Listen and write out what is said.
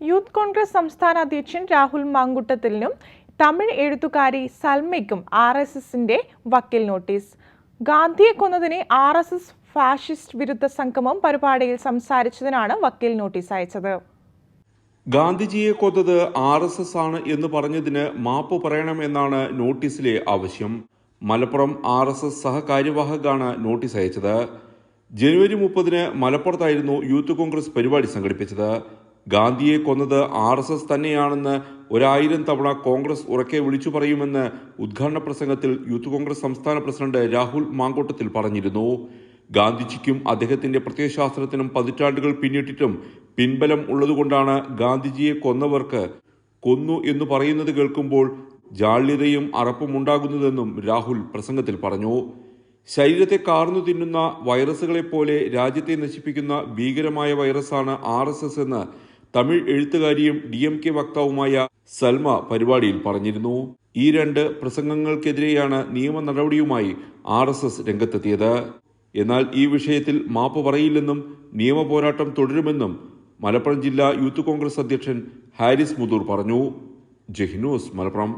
Youth Congress സംസ്ഥാന അധ്യക്ഷൻ രാഹുൽ മാങ്കുട്ടത്തിലിനും തമിഴ് എഴുത്തുകാരി സൽമയ്ക്കും ആർ എസ് എസിന്റെ വക്കീൽ നോട്ടീസ്. ഗാന്ധിയെ കൊന്നതിനെ ആർ എസ് എസ് ഫാഷിസ്റ്റ് വിരുദ്ധ സംഗമം പരിപാടിയിൽ സംസാരിച്ചതിനാണ് വക്കീൽ നോട്ടീസ് അയച്ചത്. ഗാന്ധിജിയെ കൊന്നത് ആർ എസ് എസ് ആണ് എന്ന് പറഞ്ഞതിന് മാപ്പ് പറയണം എന്നാണ് നോട്ടീസിലെ ആവശ്യം. മലപ്പുറം ആർ എസ് എസ് സഹകാര്യവാഹകാണ് നോട്ടീസ് അയച്ചത്. ജനുവരി മുപ്പതിന് മലപ്പുറത്തായിരുന്നു യൂത്ത് കോൺഗ്രസ് പരിപാടി സംഘടിപ്പിച്ചത്. ഗാന്ധിയെ കൊന്നത് ആർ എസ് എസ് തന്നെയാണെന്ന് ഒരായിരം തവണ കോൺഗ്രസ് ഉറക്കെ വിളിച്ചു പറയുമെന്ന് ഉദ്ഘാടന പ്രസംഗത്തിൽ യൂത്ത് കോൺഗ്രസ് സംസ്ഥാന പ്രസിഡന്റ് രാഹുൽ മാങ്കോട്ടത്തിൽ പറഞ്ഞിരുന്നു. ഗാന്ധിജിക്കും അദ്ദേഹത്തിന്റെ പ്രത്യയശാസ്ത്രത്തിനും പതിറ്റാണ്ടുകൾ പിന്നിട്ടിട്ടും പിൻബലം ഉള്ളതുകൊണ്ടാണ് ഗാന്ധിജിയെ കൊന്നവർക്ക് കൊന്നു എന്ന് പറയുന്നത് കേൾക്കുമ്പോൾ ജാള്യതയും അറപ്പും ഉണ്ടാകുന്നതെന്നും രാഹുൽ പ്രസംഗത്തിൽ പറഞ്ഞു. ശരീരത്തെ കാർന്നു തിന്നുന്ന വൈറസുകളെ പോലെ രാജ്യത്തെ നശിപ്പിക്കുന്ന ഭീകരമായ വൈറസാണ് ആർ എസ് എസ് എന്ന് തമിഴ് എഴുത്തുകാരിയും ഡി എം കെ വക്താവുമായ സൽമ പരിപാടിയിൽ പറഞ്ഞിരുന്നു. ഈ രണ്ട് പ്രസംഗങ്ങൾക്കെതിരെയാണ് നിയമ നടപടിയുമായി ആർ എസ് എസ് രംഗത്തെത്തിയത്. എന്നാൽ ഈ വിഷയത്തിൽ മാപ്പ് പറയില്ലെന്നും നിയമ പോരാട്ടം തുടരുമെന്നും മലപ്പുറം ജില്ലാ യൂത്ത് കോൺഗ്രസ് അധ്യക്ഷൻ ഹാരിസ് മുതൂർ പറഞ്ഞു. ജഹിനൂസ് മലപ്പുറം.